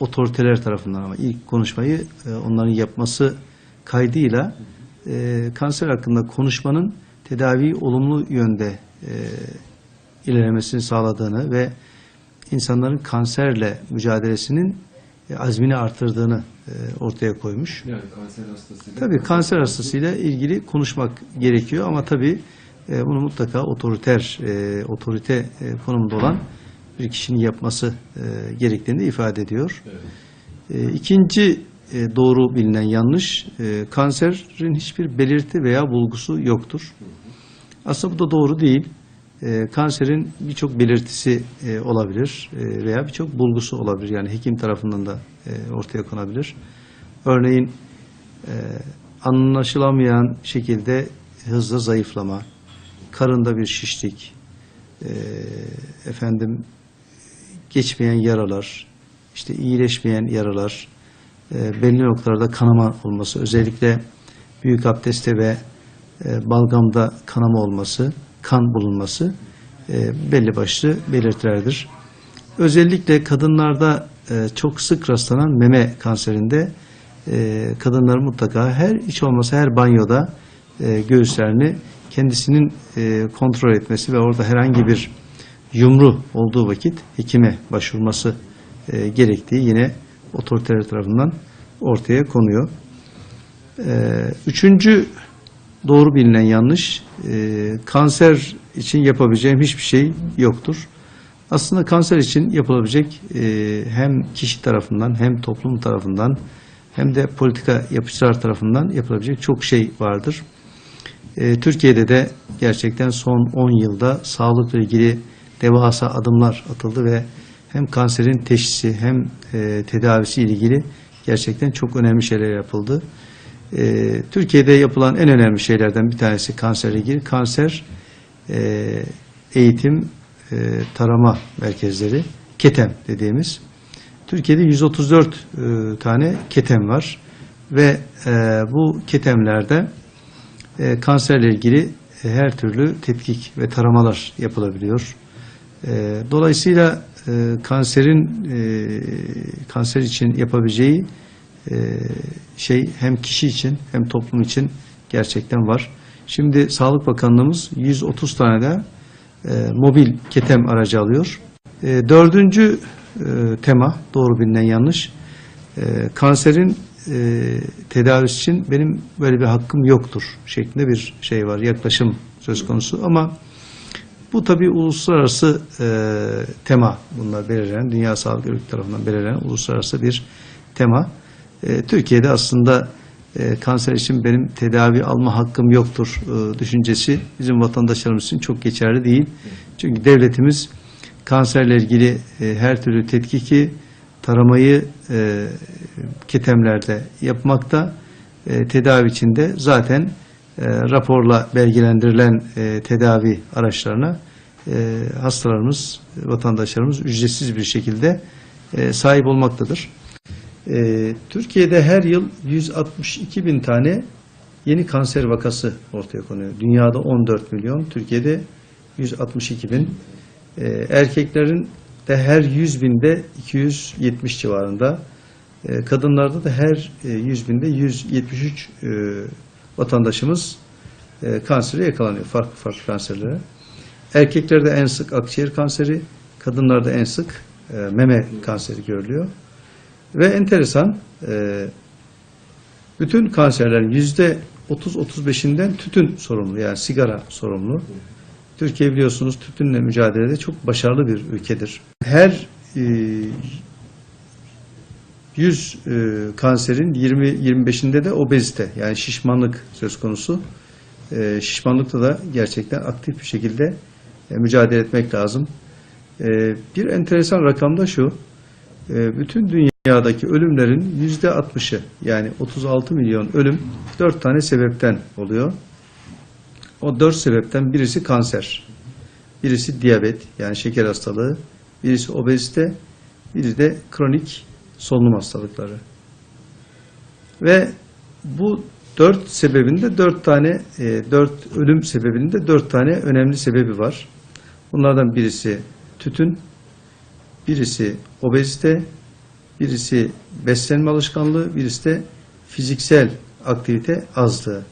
otoriteler tarafından ama ilk konuşmayı e, onların yapması kaydıyla e, kanser hakkında konuşmanın tedavi olumlu yönde e, ilerlemesini sağladığını ve insanların kanserle mücadelesinin e, azmini artırdığını e, ortaya koymuş. Yani kanser hastasıyla. Tabii kanser hastasıyla ilgili konuşmak gerekiyor ama tabii e, bunu mutlaka otoriter, e, otorite e, konumunda olan bir kişinin yapması e, gerektiğini de ifade ediyor. Evet. E, ikinci e, doğru bilinen yanlış, e, kanserin hiçbir belirti veya bulgusu yoktur. Aslında bu da doğru değil. E, kanserin birçok belirtisi e, olabilir e, veya birçok bulgusu olabilir. Yani hekim tarafından da e, ortaya konabilir. Örneğin e, anlaşılamayan şekilde hızla zayıflama, karında bir şişlik, e, efendim geçmeyen yaralar, işte iyileşmeyen yaralar, e, belli noktalarda kanama olması, özellikle büyük abdestte ve e, balgamda kanama olması, kan bulunması e, belli başlı belirtilerdir. Özellikle kadınlarda e, çok sık rastlanan meme kanserinde e, kadınların mutlaka her hiç olmasa her banyoda e, göğüslerini kendisinin e, kontrol etmesi ve orada herhangi bir yumru olduğu vakit hekime başvurması e, gerektiği yine otoriteler tarafından ortaya konuyor. E, üçüncü doğru bilinen yanlış, e, kanser için yapabileceğim hiçbir şey yoktur. Aslında kanser için yapılabilecek e, hem kişi tarafından hem toplum tarafından hem de politika yapıcılar tarafından yapılabilecek çok şey vardır. E, Türkiye'de de gerçekten son 10 yılda sağlıkla ilgili devasa adımlar atıldı ve hem kanserin teşhisi hem e, tedavisi ilgili gerçekten çok önemli şeyler yapıldı. E, Türkiye'de yapılan en önemli şeylerden bir tanesi kanserle ilgili. Kanser e, eğitim e, tarama merkezleri, KETEM dediğimiz. Türkiye'de 134 e, tane KETEM var ve e, bu KETEM'lerde e, kanserle ilgili her türlü tetkik ve taramalar yapılabiliyor. E, dolayısıyla e, kanserin e, kanser için yapabileceği e, şey hem kişi için hem toplum için gerçekten var. Şimdi Sağlık Bakanlığımız 130 tane de e, mobil ketem aracı alıyor. E, dördüncü e, tema doğru bilinen yanlış. E, kanserin e, tedavisi için benim böyle bir hakkım yoktur şeklinde bir şey var yaklaşım söz konusu ama bu tabi uluslararası e, tema bunlar belirlenen Dünya Sağlık Örgütü tarafından belirlenen uluslararası bir tema. E, Türkiye'de aslında e, kanser için benim tedavi alma hakkım yoktur e, düşüncesi bizim vatandaşlarımız için çok geçerli değil. Çünkü devletimiz kanserle ilgili e, her türlü tetkiki, taramayı e, ketemlerde yapmakta. E, tedavi içinde zaten raporla belgelendirilen e, tedavi araçlarına e, hastalarımız, vatandaşlarımız ücretsiz bir şekilde e, sahip olmaktadır. E, Türkiye'de her yıl 162 bin tane yeni kanser vakası ortaya konuyor. Dünyada 14 milyon, Türkiye'de 162 bin. E, erkeklerin de her 100 binde 270 civarında. E, kadınlarda da her e, 100 binde 173 e, vatandaşımız e, kansere yakalanıyor. Farklı farklı kanserlere. Erkeklerde en sık akciğer kanseri, kadınlarda en sık e, meme kanseri görülüyor. Ve enteresan e, bütün kanserlerin yüzde 30-35'inden tütün sorumlu yani sigara sorumlu. Türkiye biliyorsunuz tütünle mücadelede çok başarılı bir ülkedir. Her e, 100 e, kanserin 20-25'inde de obezite yani şişmanlık söz konusu. E, şişmanlıkta da gerçekten aktif bir şekilde e, mücadele etmek lazım. E, bir enteresan rakam da şu. E, bütün dünyadaki ölümlerin yüzde 60'ı yani 36 milyon ölüm 4 tane sebepten oluyor. O 4 sebepten birisi kanser, birisi diyabet yani şeker hastalığı, birisi obezite, biri de kronik solunum hastalıkları. Ve bu dört sebebinde dört tane, e, dört ölüm sebebinde dört tane önemli sebebi var. Bunlardan birisi tütün, birisi obezite, Birisi beslenme alışkanlığı, birisi de fiziksel aktivite azlığı.